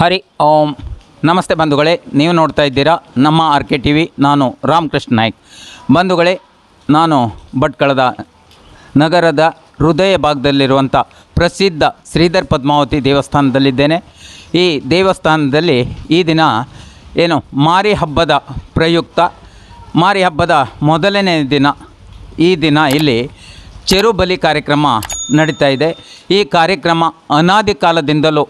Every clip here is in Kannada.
ಹರಿ ಓಂ. ನಮಸ್ತೆ ಬಂಧುಗಳೇ, ನೀವು ನೋಡ್ತಾ ಇದ್ದೀರಾ ನಮ್ಮ ಆರ್ ಕೆ ಟಿ ವಿ ನಾನು ರಾಮಕೃಷ್ಣ ನಾಯ್ಕ್. ಬಂಧುಗಳೇ, ನಾನು ಭಟ್ಕಳದ ನಗರದ ಹೃದಯ ಭಾಗದಲ್ಲಿರುವಂಥ ಪ್ರಸಿದ್ಧ ಶ್ರೀಧರ್ ಪದ್ಮಾವತಿ ದೇವಸ್ಥಾನದಲ್ಲಿದ್ದೇನೆ. ಈ ದೇವಸ್ಥಾನದಲ್ಲಿ ಈ ದಿನ ಏನು ಮಾರಿ ಹಬ್ಬದ ಪ್ರಯುಕ್ತ, ಮಾರಿ ಹಬ್ಬದ ಮೊದಲನೇ ದಿನ ಈ ದಿನ ಇಲ್ಲಿ ಚೆರುಬಲಿ ಕಾರ್ಯಕ್ರಮ ನಡೀತಾ ಇದೆ. ಈ ಕಾರ್ಯಕ್ರಮ ಅನಾದಿ ಕಾಲದಿಂದಲೂ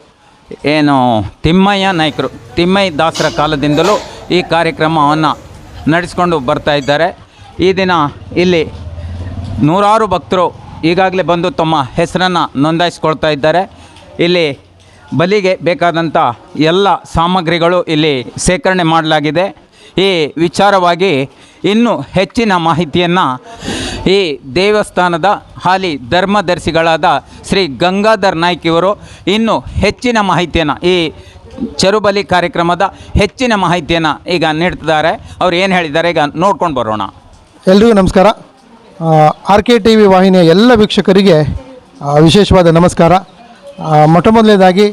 ಏನು, ತಿಮ್ಮಯ್ಯ ನಾಯಕರು ತಿಮ್ಮಯ್ಯ ದಾಸರ ಕಾಲದಿಂದಲೂ ಈ ಕಾರ್ಯಕ್ರಮವನ್ನು ನಡೆಸ್ಕೊಂಡು ಬರ್ತಾ ಇದ್ದಾರೆ. ಈ ದಿನ ಇಲ್ಲಿ ನೂರಾರು ಭಕ್ತರು ಈಗಾಗಲೇ ಬಂದು ತಮ್ಮ ಹೆಸರನ್ನು ನೋಂದಾಯಿಸ್ಕೊಳ್ತಾ ಇದ್ದಾರೆ. ಇಲ್ಲಿ ಬಲಿಗೆ ಬೇಕಾದಂಥ ಎಲ್ಲ ಸಾಮಗ್ರಿಗಳು ಇಲ್ಲಿ ಸೇಕರಣೆ ಮಾಡಲಾಗಿದೆ. ಈ ವಿಚಾರವಾಗಿ ಇನ್ನೂ ಹೆಚ್ಚಿನ ಮಾಹಿತಿಯನ್ನು ಈ ದೇವಸ್ಥಾನದ ಹಾಲಿ ಧರ್ಮದರ್ಶಿಗಳಾದ ಶ್ರೀ ಗಂಗಾಧರ್ ನಾಯ್ಕ ಇವರು ಇನ್ನೂ ಹೆಚ್ಚಿನ ಮಾಹಿತಿಯನ್ನು ಈ ಚರುಬಲಿ ಕಾರ್ಯಕ್ರಮದ ಹೆಚ್ಚಿನ ಮಾಹಿತಿಯನ್ನು ಈಗ ನೀಡ್ತಿದ್ದಾರೆ. ಅವ್ರು ಏನು ಹೇಳಿದ್ದಾರೆ ಈಗ ನೋಡ್ಕೊಂಡು ಬರೋಣ. ಎಲ್ರಿಗೂ ನಮಸ್ಕಾರ. ಆರ್ ಕೆ ಟಿ ವಿ ವಾಹಿನಿಯ ಎಲ್ಲ ವೀಕ್ಷಕರಿಗೆ ವಿಶೇಷವಾದ ನಮಸ್ಕಾರ. ಮೊಟ್ಟ ಮೊದಲನೇದಾಗಿ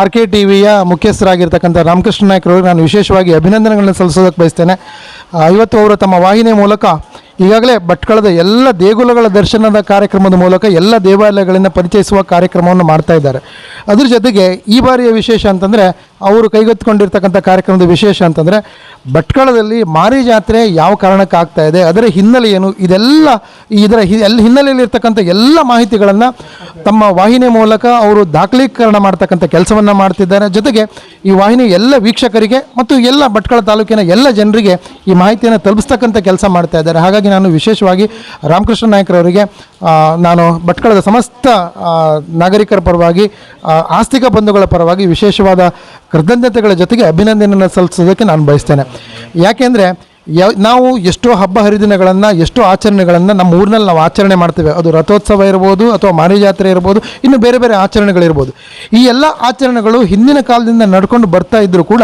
ಆರ್ ಕೆ ಟಿ ವಿಯ ಮುಖ್ಯಸ್ಥರಾಗಿರ್ತಕ್ಕಂಥ ರಾಮಕೃಷ್ಣ ನಾಯ್ಕರವ್ರಿಗೆ ನಾನು ವಿಶೇಷವಾಗಿ ಅಭಿನಂದನೆಗಳನ್ನು ಸಲ್ಲಿಸೋದಕ್ಕೆ ಬಯಸ್ತೇನೆ. ಇವತ್ತು ಅವರು ತಮ್ಮ ವಾಹಿನಿಯ ಮೂಲಕ ಈಗಾಗಲೇ ಭಟ್ಕಳದ ಎಲ್ಲ ದೇಗುಲಗಳ ದರ್ಶನದ ಕಾರ್ಯಕ್ರಮದ ಮೂಲಕ ಎಲ್ಲ ದೇವಾಲಯಗಳನ್ನು ಪರಿಚಯಿಸುವ ಕಾರ್ಯಕ್ರಮವನ್ನು ಮಾಡ್ತಾ ಇದ್ದಾರೆ. ಅದ್ರ ಜೊತೆಗೆ ಈ ಬಾರಿಯ ವಿಶೇಷ ಅಂತಂದರೆ ಅವರು ಕೈಗೆತ್ತಿಕೊಂಡಿರ್ತಕ್ಕಂಥ ಕಾರ್ಯಕ್ರಮದ ವಿಶೇಷ ಅಂತಂದರೆ ಭಟ್ಕಳದಲ್ಲಿ ಮಾರಿ ಜಾತ್ರೆ ಯಾವ ಕಾರಣಕ್ಕೆ ಆಗ್ತಾ ಇದೆ, ಅದರ ಹಿನ್ನೆಲೆ ಏನು, ಇದೆಲ್ಲ ಇದರ ಹಿ ಎಲ್ಲಿ ಹಿನ್ನೆಲೆಯಲ್ಲಿರ್ತಕ್ಕಂಥ ಎಲ್ಲ ಮಾಹಿತಿಗಳನ್ನು ತಮ್ಮ ವಾಹಿನಿ ಮೂಲಕ ಅವರು ದಾಖಲೀಕರಣ ಮಾಡ್ತಕ್ಕಂಥ ಕೆಲಸವನ್ನು ಮಾಡ್ತಿದ್ದಾರೆ. ಜೊತೆಗೆ ಈ ವಾಹಿನಿ ಎಲ್ಲ ವೀಕ್ಷಕರಿಗೆ ಮತ್ತು ಎಲ್ಲ ಭಟ್ಕಳ ತಾಲೂಕಿನ ಎಲ್ಲ ಜನರಿಗೆ ಈ ಮಾಹಿತಿಯನ್ನು ತಲುಪಿಸ್ತಕ್ಕಂಥ ಕೆಲಸ ಮಾಡ್ತಾ ಇದ್ದಾರೆ. ಹಾಗಾಗಿ ನಾನು ವಿಶೇಷವಾಗಿ ರಾಮಕೃಷ್ಣ ನಾಯಕರವರಿಗೆ ನಾನು ಭಟ್ಕಳದ ಸಮಸ್ತ ನಾಗರಿಕರ ಪರವಾಗಿ ಆಸ್ತಿಕ ಬಂಧುಗಳ ಪರವಾಗಿ ವಿಶೇಷವಾದ ಕೃತಜ್ಞತೆಗಳ ಜೊತೆಗೆ ಅಭಿನಂದನೆಯನ್ನು ಸಲ್ಲಿಸೋದಕ್ಕೆ ನಾನು ಬಯಸ್ತೇನೆ. ಯಾಕೆಂದರೆ ಯಾವ, ನಾವು ಎಷ್ಟೋ ಹಬ್ಬ ಹರಿದಿನಗಳನ್ನು, ಎಷ್ಟೋ ಆಚರಣೆಗಳನ್ನು ನಮ್ಮ ಊರಿನಲ್ಲಿ ನಾವು ಆಚರಣೆ ಮಾಡ್ತೇವೆ. ಅದು ರಥೋತ್ಸವ ಇರ್ಬೋದು ಅಥವಾ ಮಾರಿ ಜಾತ್ರೆ ಇರ್ಬೋದು, ಇನ್ನು ಬೇರೆ ಬೇರೆ ಆಚರಣೆಗಳಿರ್ಬೋದು. ಈ ಎಲ್ಲ ಆಚರಣೆಗಳು ಹಿಂದಿನ ಕಾಲದಿಂದ ನಡ್ಕೊಂಡು ಬರ್ತಾ ಇದ್ದರೂ ಕೂಡ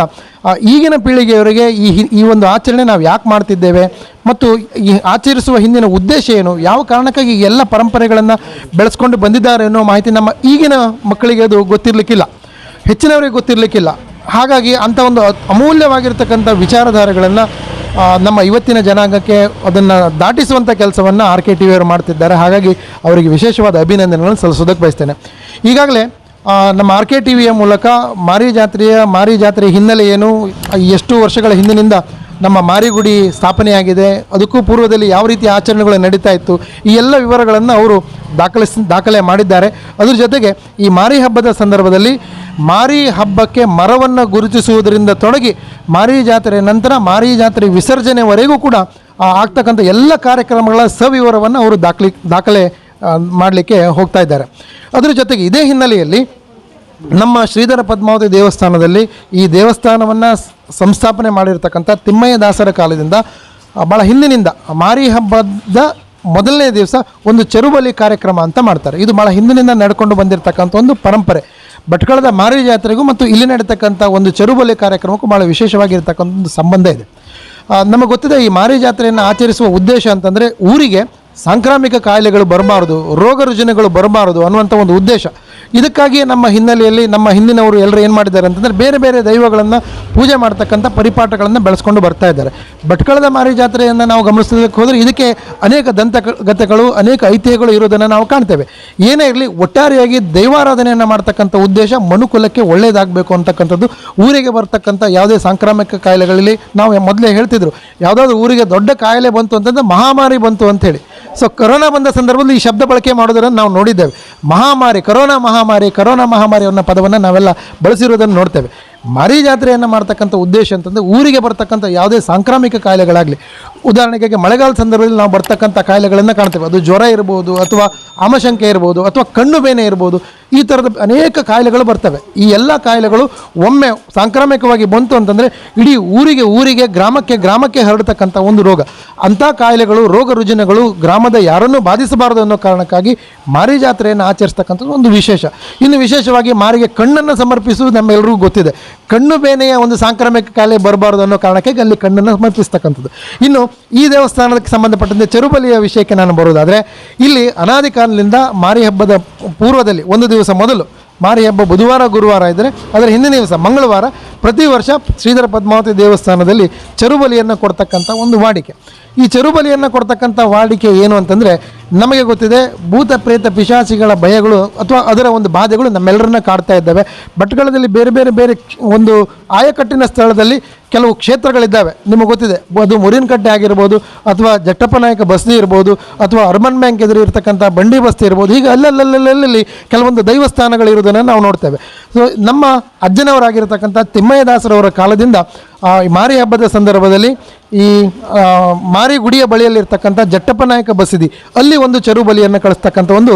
ಈಗಿನ ಪೀಳಿಗೆಯವರಿಗೆ ಈ ಈ ಒಂದು ಆಚರಣೆ ನಾವು ಯಾಕೆ ಮಾಡ್ತಿದ್ದೇವೆ ಮತ್ತು ಈ ಆಚರಿಸುವ ಹಿಂದಿನ ಉದ್ದೇಶ ಏನು, ಯಾವ ಕಾರಣಕ್ಕಾಗಿ ಎಲ್ಲ ಪರಂಪರೆಗಳನ್ನು ಬೆಳೆಸ್ಕೊಂಡು ಬಂದಿದ್ದಾರೆ ಅನ್ನೋ ಮಾಹಿತಿ ನಮ್ಮ ಈಗಿನ ಮಕ್ಕಳಿಗೆ ಅದು ಗೊತ್ತಿರಲಿಕ್ಕಿಲ್ಲ. ಹೆಚ್ಚಿನವರಿಗೆ ಗೊತ್ತಿರಲಿಕ್ಕಿಲ್ಲ. ಹಾಗಾಗಿ ಅಂಥ ಒಂದು ಅಮೂಲ್ಯವಾಗಿರ್ತಕ್ಕಂಥ ವಿಚಾರಧಾರೆಗಳನ್ನು ನಮ್ಮ ಇವತ್ತಿನ ಜನಾಂಗಕ್ಕೆ ಅದನ್ನು ದಾಟಿಸುವಂಥ ಕೆಲಸವನ್ನು ಆರ್ ಕೆ ಟಿ ವಿಯವರು ಮಾಡ್ತಿದ್ದಾರೆ. ಹಾಗಾಗಿ ಅವರಿಗೆ ವಿಶೇಷವಾದ ಅಭಿನಂದನೆಗಳನ್ನು ಸಲ್ಲಿಸೋದಕ್ಕೆ ಬಯಸ್ತೇನೆ. ಈಗಾಗಲೇ ನಮ್ಮ ಆರ್ ಕೆ ಟಿ ವಿಯ ಮೂಲಕ ಮಾರಿ ಜಾತ್ರೆಯ ಮಾರಿ ಜಾತ್ರೆಯ ಹಿನ್ನೆಲೆ ಏನು ಎಷ್ಟು ವರ್ಷಗಳ ಹಿಂದಿನಿಂದ ನಮ್ಮ ಮಾರಿಗುಡಿ ಸ್ಥಾಪನೆಯಾಗಿದೆ. ಅದಕ್ಕೂ ಪೂರ್ವದಲ್ಲಿ ಯಾವ ರೀತಿ ಆಚರಣೆಗಳು ನಡೀತಾ ಇತ್ತು, ಈ ಎಲ್ಲ ವಿವರಗಳನ್ನು ಅವರು ದಾಖಲಿಸ್, ದಾಖಲೆ ಮಾಡಿದ್ದಾರೆ. ಅದರ ಜೊತೆಗೆ ಈ ಮಾರಿ ಹಬ್ಬದ ಸಂದರ್ಭದಲ್ಲಿ ಮಾರಿ ಹಬ್ಬಕ್ಕೆ ಮರವನ್ನು ಗುರುತಿಸುವುದರಿಂದ ತೊಡಗಿ ಮಾರಿ ಜಾತ್ರೆ ನಂತರ ಮಾರಿ ಜಾತ್ರೆ ವಿಸರ್ಜನೆವರೆಗೂ ಕೂಡ ಆಗ್ತಕ್ಕಂಥ ಎಲ್ಲ ಕಾರ್ಯಕ್ರಮಗಳ ಸವಿವರವನ್ನು ಅವರು ದಾಖಲಿ, ದಾಖಲೆ ಮಾಡಲಿಕ್ಕೆ ಹೋಗ್ತಾ ಇದ್ದಾರೆ. ಅದರ ಜೊತೆಗೆ ಇದೇ ಹಿನ್ನೆಲೆಯಲ್ಲಿ ನಮ್ಮ ಶ್ರೀಧರ ಪದ್ಮಾವತಿ ದೇವಸ್ಥಾನದಲ್ಲಿ ಈ ದೇವಸ್ಥಾನವನ್ನು ಸಂಸ್ಥಾಪನೆ ಮಾಡಿರ್ತಕ್ಕಂಥ ತಿಮ್ಮಯ್ಯ ದಾಸರ ಕಾಲದಿಂದ ಭಾಳ ಹಿಂದಿನಿಂದ ಮಾರಿ ಹಬ್ಬದ ಮೊದಲನೇ ದಿವಸ ಒಂದು ಚರುಬಲಿ ಕಾರ್ಯಕ್ರಮ ಅಂತ ಮಾಡ್ತಾರೆ. ಇದು ಭಾಳ ಹಿಂದಿನಿಂದ ನಡ್ಕೊಂಡು ಬಂದಿರತಕ್ಕಂಥ ಒಂದು ಪರಂಪರೆ. ಭಟ್ಕಳದ ಮಾರಿ ಜಾತ್ರೆಗೂ ಮತ್ತು ಇಲ್ಲಿ ನಡೀತಕ್ಕಂಥ ಒಂದು ಚರುಬಲಿ ಕಾರ್ಯಕ್ರಮಕ್ಕೂ ಭಾಳ ವಿಶೇಷವಾಗಿರ್ತಕ್ಕಂಥ ಒಂದು ಸಂಬಂಧ ಇದೆ. ನಮಗೆ ಗೊತ್ತಿದೆ ಈ ಮಾರಿ ಜಾತ್ರೆಯನ್ನು ಆಚರಿಸುವ ಉದ್ದೇಶ ಅಂತಂದರೆ ಊರಿಗೆ ಸಾಂಕ್ರಾಮಿಕ ಕಾಯಿಲೆಗಳು ಬರಬಾರ್ದು, ರೋಗ ರುಜಿನಗಳು ಬರಬಾರ್ದು ಅನ್ನುವಂಥ ಒಂದು ಉದ್ದೇಶ. ಇದಕ್ಕಾಗಿ ನಮ್ಮ ಹಿನ್ನೆಲೆಯಲ್ಲಿ ನಮ್ಮ ಹಿಂದಿನವರು ಎಲ್ಲರೂ ಏನು ಮಾಡಿದ್ದಾರೆ ಅಂತಂದರೆ ಬೇರೆ ಬೇರೆ ದೈವಗಳನ್ನು ಪೂಜೆ ಮಾಡ್ತಕ್ಕಂಥ ಪರಿಪಾಠಗಳನ್ನು ಬೆಳೆಸ್ಕೊಂಡು ಬರ್ತಾ ಇದ್ದಾರೆ. ಭಟ್ಕಳದ ಮಾರಿ ಜಾತ್ರೆಯನ್ನು ನಾವು ಗಮನಿಸೋದಕ್ಕೆ ಹೋದರೆ ಇದಕ್ಕೆ ಅನೇಕ ದಂತಗತೆಗಳು ಅನೇಕ ಐತಿಹ್ಯಗಳು ಇರೋದನ್ನು ನಾವು ಕಾಣ್ತೇವೆ. ಏನೇ ಇರಲಿ, ಒಟ್ಟಾರೆಯಾಗಿ ದೈವಾರಾಧನೆಯನ್ನು ಮಾಡ್ತಕ್ಕಂಥ ಉದ್ದೇಶ ಮನುಕುಲಕ್ಕೆ ಒಳ್ಳೆಯದಾಗಬೇಕು ಅಂತಕ್ಕಂಥದ್ದು. ಊರಿಗೆ ಬರ್ತಕ್ಕಂಥ ಯಾವುದೇ ಸಾಂಕ್ರಾಮಿಕ ಕಾಯಿಲೆಗಳಲ್ಲಿ ನಾವು ಮೊದಲೇ ಹೇಳ್ತಿದ್ರು. ಯಾವುದಾದ್ರು ಊರಿಗೆ ದೊಡ್ಡ ಕಾಯಿಲೆ ಬಂತು ಅಂತಂದ್ರೆ ಮಹಾಮಾರಿ ಬಂತು ಅಂತೇಳಿ ಸೊ ಕೊರೋನಾ ಬಂದ ಸಂದರ್ಭದಲ್ಲಿ ಈ ಶಬ್ದ ಬಳಕೆ ಮಾಡೋದನ್ನು ನಾವು ನೋಡಿದ್ದೇವೆ. ಮಹಾಮಾರಿ ಕರೋನಾ ಮಹಾಮಾರಿ ಕರೋನಾ ಮಹಾಮಾರಿ ಅನ್ನೋ ಪದವನ್ನು ನಾವೆಲ್ಲ ಬಳಸಿರೋದನ್ನು ನೋಡ್ತೇವೆ. ಮಾರಿ ಜಾತ್ರೆಯನ್ನು ಮಾಡ್ತಕ್ಕಂಥ ಉದ್ದೇಶ ಅಂತಂದರೆ ಊರಿಗೆ ಬರ್ತಕ್ಕಂಥ ಯಾವುದೇ ಸಾಂಕ್ರಾಮಿಕ ಕಾಯಿಲೆಗಳಾಗಲಿ ಉದಾಹರಣೆಗೆ ಮಳೆಗಾಲ ಸಂದರ್ಭದಲ್ಲಿ ನಾವು ಬರ್ತಕ್ಕಂಥ ಕಾಯಿಲೆಗಳನ್ನು ಕಾಣ್ತೇವೆ. ಅದು ಜ್ವರ ಇರ್ಬೋದು ಅಥವಾ ಆಮಶಂಕೆ ಇರ್ಬೋದು ಅಥವಾ ಕಣ್ಣು ಬೇನೆ ಇರ್ಬೋದು. ಈ ಥರದ ಅನೇಕ ಕಾಯಿಲೆಗಳು ಬರ್ತವೆ. ಈ ಎಲ್ಲ ಕಾಯಿಲೆಗಳು ಒಮ್ಮೆ ಸಾಂಕ್ರಾಮಿಕವಾಗಿ ಬಂತು ಅಂತಂದರೆ ಇಡೀ ಊರಿಗೆ ಊರಿಗೆ, ಗ್ರಾಮಕ್ಕೆ ಗ್ರಾಮಕ್ಕೆ ಹರಡತಕ್ಕಂಥ ಒಂದು ರೋಗ. ಅಂಥ ಕಾಯಿಲೆಗಳು, ರೋಗ ರುಜಿನಗಳು ಗ್ರಾಮದ ಯಾರನ್ನೂ ಬಾಧಿಸಬಾರದು ಅನ್ನೋ ಕಾರಣಕ್ಕಾಗಿ ಮಾರಿ ಜಾತ್ರೆಯನ್ನು ಆಚರಿಸ್ತಕ್ಕಂಥದ್ದು ಒಂದು ವಿಶೇಷ. ಇನ್ನು ವಿಶೇಷವಾಗಿ ಮಾರಿಗೆ ಕಣ್ಣನ್ನು ಸಮರ್ಪಿಸುವುದು ನಮ್ಮೆಲ್ಲರಿಗೂ ಗೊತ್ತಿದೆ. ಕಣ್ಣು ಬೇನೆಯ ಒಂದು ಸಾಂಕ್ರಾಮಿಕ ಕಾಯಿಲೆ ಬರಬಾರ್ದು ಅನ್ನೋ ಕಾರಣಕ್ಕೆ ಅಲ್ಲಿ ಕಣ್ಣನ್ನು ಸಮರ್ಪಿಸ್ತಕ್ಕಂಥದ್ದು. ಇನ್ನು ಈ ದೇವಸ್ಥಾನಕ್ಕೆ ಸಂಬಂಧಪಟ್ಟಂತೆ ಚರುಬಲಿಯ ವಿಷಯಕ್ಕೆ ನಾನು ಬರೋದಾದರೆ ಇಲ್ಲಿ ಅನಾದಿ ಕಾಲದಿಂದ ಮಾರಿ ಹಬ್ಬದ ಪೂರ್ವದಲ್ಲಿ ಒಂದು ದಿವಸ ಮೊದಲು ಮಾರಿ ಹಬ್ಬ ಬುಧವಾರ, ಗುರುವಾರ ಇದ್ದರೆ ಅದರ ಹಿಂದಿನ ದಿವಸ ಮಂಗಳವಾರ ಪ್ರತಿ ವರ್ಷ ಶ್ರೀಧರ ಪದ್ಮಾವತಿ ದೇವಸ್ಥಾನದಲ್ಲಿ ಚರುಬಲಿಯನ್ನು ಕೊಡ್ತಕ್ಕಂಥ ಒಂದು ವಾಡಿಕೆ. ಈ ಚರುಬಲಿಯನ್ನು ಕೊಡ್ತಕ್ಕಂಥ ವಾಡಿಕೆ ಏನು ಅಂತಂದರೆ ನಮಗೆ ಗೊತ್ತಿದೆ ಭೂತ ಪ್ರೇತ ಪಿಶಾಚಿಗಳ ಭಯಗಳು ಅಥವಾ ಅದರ ಒಂದು ಬಾಧೆಗಳು ನಮ್ಮೆಲ್ಲರನ್ನ ಕಾಡ್ತಾ ಇದ್ದಾವೆ. ಭಟ್ಕಳದಲ್ಲಿ ಬೇರೆ ಬೇರೆ ಬೇರೆ ಒಂದು ಆಯಕಟ್ಟಿನ ಸ್ಥಳದಲ್ಲಿ ಕೆಲವು ಕ್ಷೇತ್ರಗಳಿದ್ದಾವೆ. ನಿಮಗೆ ಗೊತ್ತಿದೆ, ಅದು ಮುರಿನಕಟ್ಟೆ ಆಗಿರ್ಬೋದು ಅಥವಾ ಜಟ್ಟಪ್ಪ ನಾಯಕ ಬಸ್ತಿ ಇರ್ಬೋದು ಅಥವಾ ಅರ್ಮನ್ ಬ್ಯಾಂಕ್ ಎದುರು ಇರತಕ್ಕಂಥ ಬಂಡಿ ಬಸ್ತಿ ಇರ್ಬೋದು. ಹೀಗೆ ಅಲ್ಲಲ್ಲಲ್ಲಲ್ಲಿ ಕೆಲವೊಂದು ದೈವಸ್ಥಾನಗಳಿರೋದನ್ನು ನಾವು ನೋಡ್ತೇವೆ. ಸೊ ನಮ್ಮ ಅಜ್ಜನವರಾಗಿರತಕ್ಕಂಥ ತಿಮ್ಮಯ್ಯದಾಸರವರ ಕಾಲದಿಂದ ಮಾರಿ ಹಬ್ಬದ ಸಂದರ್ಭದಲ್ಲಿ ಈ ಮಾರಿ ಗುಡಿಯ ಬಳಿಯಲ್ಲಿರ್ತಕ್ಕಂಥ ಜಟ್ಟಪ್ಪ ನಾಯಕ ಬಸಿದಿ, ಅಲ್ಲಿ ಒಂದು ಚರು ಬಲಿಯನ್ನು ಕಳಿಸ್ತಕ್ಕಂಥ ಒಂದು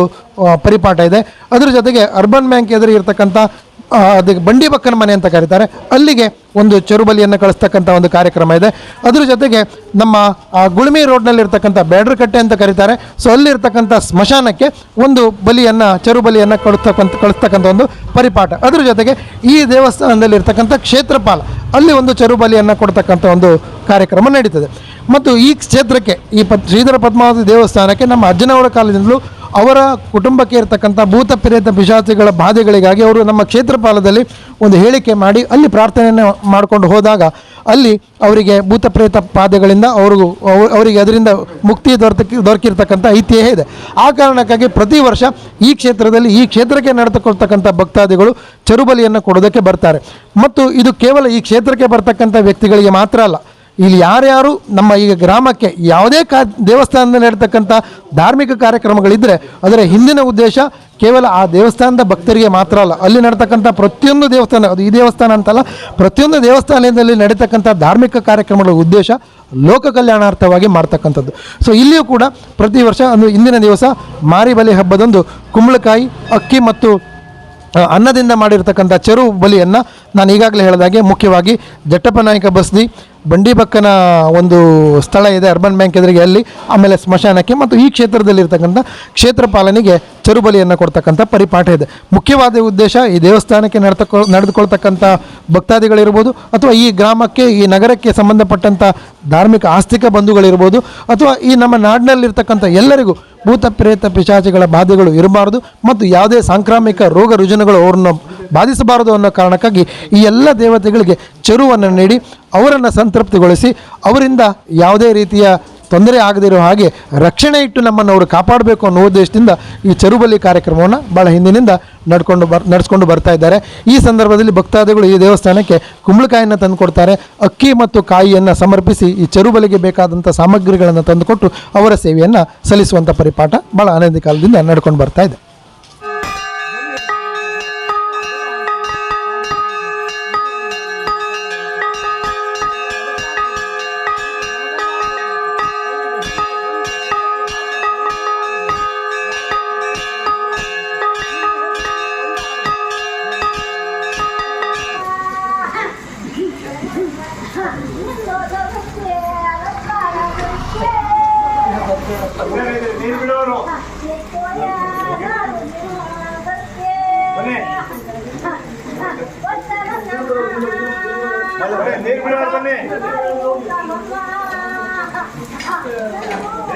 ಪರಿಪಾಠ ಇದೆ. ಅದರ ಜೊತೆಗೆ ಅರ್ಬನ್ ಬ್ಯಾಂಕ್ ಎದುರು ಅದಕ್ಕೆ ಬಂಡಿ ಬಕ್ಕನ ಮನೆ ಅಂತ ಕರೀತಾರೆ. ಅಲ್ಲಿಗೆ ಒಂದು ಚರುಬಲಿಯನ್ನು ಕಳಿಸ್ತಕ್ಕಂಥ ಒಂದು ಕಾರ್ಯಕ್ರಮ ಇದೆ. ಅದ್ರ ಜೊತೆಗೆ ನಮ್ಮ ಗುಳ್ಮಿ ರೋಡ್ನಲ್ಲಿರ್ತಕ್ಕಂಥ ಬ್ಯಾಡ್ರಕಟ್ಟೆ ಅಂತ ಕರೀತಾರೆ. ಸೊ ಅಲ್ಲಿರ್ತಕ್ಕಂಥ ಸ್ಮಶಾನಕ್ಕೆ ಒಂದು ಬಲಿಯನ್ನು, ಚರುಬಲಿಯನ್ನು ಕಳಿಸ್ತಕ್ಕಂಥ ಕಳಿಸ್ತಕ್ಕಂಥ ಒಂದು ಪರಿಪಾಠ. ಅದ್ರ ಜೊತೆಗೆ ಈ ದೇವಸ್ಥಾನದಲ್ಲಿರ್ತಕ್ಕಂಥ ಕ್ಷೇತ್ರಪಾಲ, ಅಲ್ಲಿ ಒಂದು ಚರುಬಲಿಯನ್ನು ಕೊಡ್ತಕ್ಕಂಥ ಒಂದು ಕಾರ್ಯಕ್ರಮ ನಡೀತದೆ. ಮತ್ತು ಈ ಕ್ಷೇತ್ರಕ್ಕೆ, ಈ ಪತ್, ಶ್ರೀಧರ ಪದ್ಮಾವತಿ ದೇವಸ್ಥಾನಕ್ಕೆ ನಮ್ಮ ಅಜ್ಜನವರ ಕಾಲದಿಂದಲೂ ಅವರ ಕುಟುಂಬಕ್ಕೆ ಇರತಕ್ಕಂಥ ಭೂತ ಪ್ರೇತ ಪಿಶಾಚಿಗಳ ಬಾಧೆಗಳಿಗಾಗಿ ಅವರು ನಮ್ಮ ಕ್ಷೇತ್ರಪಾಲದಲ್ಲಿ ಒಂದು ಹೇಳಿಕೆ ಮಾಡಿ ಅಲ್ಲಿ ಪ್ರಾರ್ಥನೆಯನ್ನು ಮಾಡಿಕೊಂಡು ಹೋದಾಗ ಅಲ್ಲಿ ಅವರಿಗೆ ಭೂತ ಪ್ರೇತ ಬಾಧೆಗಳಿಂದ ಅವ್ರಿಗೂ ಅವ- ಅವರಿಗೆ ಅದರಿಂದ ಮುಕ್ತಿ ದೊರಕಿ ದೊರಕಿರ್ತಕ್ಕಂಥ ಐತಿಹ್ಯ ಇದೆ. ಆ ಕಾರಣಕ್ಕಾಗಿ ಪ್ರತಿ ವರ್ಷ ಈ ಕ್ಷೇತ್ರದಲ್ಲಿ ಈ ಕ್ಷೇತ್ರಕ್ಕೆ ನಡೆದುಕೊಳ್ತಕ್ಕಂಥ ಭಕ್ತಾದಿಗಳು ಚರುಬಲಿಯನ್ನು ಕೊಡೋದಕ್ಕೆ ಬರ್ತಾರೆ. ಮತ್ತು ಇದು ಕೇವಲ ಈ ಕ್ಷೇತ್ರಕ್ಕೆ ಬರ್ತಕ್ಕಂಥ ವ್ಯಕ್ತಿಗಳಿಗೆ ಮಾತ್ರ ಅಲ್ಲ. ಇಲ್ಲಿ ಯಾರ್ಯಾರು ನಮ್ಮ ಈಗ ಗ್ರಾಮಕ್ಕೆ ಯಾವುದೇ ಕಾ ದೇವಸ್ಥಾನದಲ್ಲಿ ನಡೀತಕ್ಕಂಥ ಧಾರ್ಮಿಕ ಕಾರ್ಯಕ್ರಮಗಳಿದ್ದರೆ ಅದರ ಹಿಂದಿನ ಉದ್ದೇಶ ಕೇವಲ ಆ ದೇವಸ್ಥಾನದ ಭಕ್ತರಿಗೆ ಮಾತ್ರ ಅಲ್ಲ. ಅಲ್ಲಿ ನಡೀತಕ್ಕಂಥ ಪ್ರತಿಯೊಂದು ದೇವಸ್ಥಾನ, ಅದು ಈ ದೇವಸ್ಥಾನ ಅಂತಲ್ಲ, ಪ್ರತಿಯೊಂದು ದೇವಸ್ಥಾನದಲ್ಲಿ ನಡೀತಕ್ಕಂಥ ಧಾರ್ಮಿಕ ಕಾರ್ಯಕ್ರಮಗಳ ಉದ್ದೇಶ ಲೋಕ ಕಲ್ಯಾಣಾರ್ಥವಾಗಿ ಮಾಡ್ತಕ್ಕಂಥದ್ದು. ಸೊ ಇಲ್ಲಿಯೂ ಕೂಡ ಪ್ರತಿ ವರ್ಷ ಅಂದರೆ ಇಂದಿನ ದಿವಸ ಮಾರಿಬಲಿ ಹಬ್ಬದಂದು ಕುಂಬಳಕಾಯಿ, ಅಕ್ಕಿ ಮತ್ತು ಅನ್ನದಿಂದ ಮಾಡಿರ್ತಕ್ಕಂಥ ಚೆರು ಬಲಿಯನ್ನು ನಾನು ಈಗಾಗಲೇ ಹೇಳಿದಾಗೆ ಮುಖ್ಯವಾಗಿ ಜಟ್ಟಪ್ಪ ನಾಯಕ ಬಸ್ದಿ ಬಂಡಿಬಕ್ಕನ ಒಂದು ಸ್ಥಳ ಇದೆ ಅರ್ಬನ್ ಬ್ಯಾಂಕ್ ಎದುರಿಗೆ ಅಲ್ಲಿ, ಆಮೇಲೆ ಸ್ಮಶಾನಕ್ಕೆ ಮತ್ತು ಈ ಕ್ಷೇತ್ರದಲ್ಲಿರ್ತಕ್ಕಂಥ ಕ್ಷೇತ್ರ ಪಾಲನೆಗೆ ಚರುಬಲಿಯನ್ನು ಕೊಡ್ತಕ್ಕಂಥ ಪರಿಪಾಠ ಇದೆ. ಮುಖ್ಯವಾದ ಉದ್ದೇಶ ಈ ದೇವಸ್ಥಾನಕ್ಕೆ ನಡೆದುಕೊ ನಡೆದುಕೊಳ್ತಕ್ಕಂಥ ಭಕ್ತಾದಿಗಳಿರ್ಬೋದು, ಅಥವಾ ಈ ಗ್ರಾಮಕ್ಕೆ, ಈ ನಗರಕ್ಕೆ ಸಂಬಂಧಪಟ್ಟಂಥ ಧಾರ್ಮಿಕ ಆಸ್ತಿಕ ಬಂಧುಗಳಿರ್ಬೋದು, ಅಥವಾ ಈ ನಮ್ಮ ನಾಡಿನಲ್ಲಿರ್ತಕ್ಕಂಥ ಎಲ್ಲರಿಗೂ ಭೂತ ಪ್ರೇತ ಪಿಶಾಚಿಗಳ ಬಾಧೆಗಳು ಇರಬಾರ್ದು, ಮತ್ತು ಯಾವುದೇ ಸಾಂಕ್ರಾಮಿಕ ರೋಗ ರುಜಿನಗಳು ಅವರನ್ನು ಬಾಧಿಸಬಾರದು ಅನ್ನೋ ಕಾರಣಕ್ಕಾಗಿ ಈ ಎಲ್ಲ ದೇವತೆಗಳಿಗೆ ಚೆರುವನ್ನು ನೀಡಿ ಅವರನ್ನು ಸಂತೃಪ್ತಿಗೊಳಿಸಿ ಅವರಿಂದ ಯಾವುದೇ ರೀತಿಯ ತೊಂದರೆ ಆಗದಿರೋ ಹಾಗೆ ರಕ್ಷಣೆ ಇಟ್ಟು ನಮ್ಮನ್ನು ಅವರು ಕಾಪಾಡಬೇಕು ಅನ್ನೋ ಉದ್ದೇಶದಿಂದ ಈ ಚರುಬಲಿ ಕಾರ್ಯಕ್ರಮವನ್ನು ಭಾಳ ಹಿಂದಿನಿಂದ ನಡ್ಕೊಂಡು ಬರ್, ನಡೆಸ್ಕೊಂಡು ಬರ್ತಾ ಇದ್ದಾರೆ. ಈ ಸಂದರ್ಭದಲ್ಲಿ ಭಕ್ತಾದಿಗಳು ಈ ದೇವಸ್ಥಾನಕ್ಕೆ ಕುಂಬಳಕಾಯಿಯನ್ನು ತಂದುಕೊಡ್ತಾರೆ. ಅಕ್ಕಿ ಮತ್ತು ಕಾಯಿಯನ್ನು ಸಮರ್ಪಿಸಿ ಈ ಚರುಬಲಿಗೆ ಬೇಕಾದಂಥ ಸಾಮಗ್ರಿಗಳನ್ನು ತಂದುಕೊಟ್ಟು ಅವರ ಸೇವೆಯನ್ನು ಸಲ್ಲಿಸುವಂಥ ಪರಿಪಾಠ ಭಾಳ ಆನಂದ ಕಾಲದಿಂದ ನಡ್ಕೊಂಡು ಬರ್ತಾ ಇದೆ. అభినందనే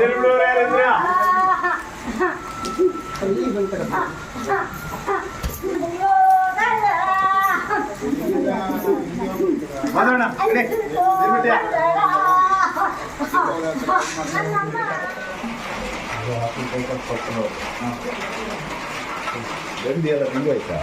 ఎరువులో రేలేంద్ర మదన రెండు వేల రెండు అవుతా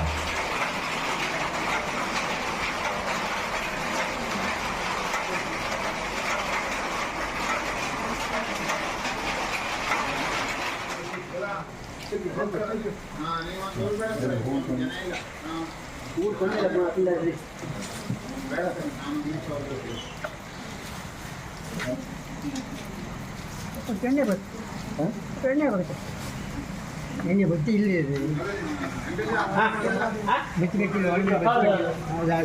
ಎಣ್ಣೆ ಬರುತ್ತೆ ಎಣ್ಣೆ ಬರುತ್ತೆ ಎಣ್ಣೆ ಬತ್ತಿ ಇಲ್ಲಿ ಇದೆ ಬೆಚ್ಚ ಬೆಚ್ಚಿಲ್ಲ ಒಳಗೆ ಹೌದು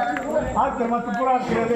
ஆத்திரமா துப்புரா இருக்கிறது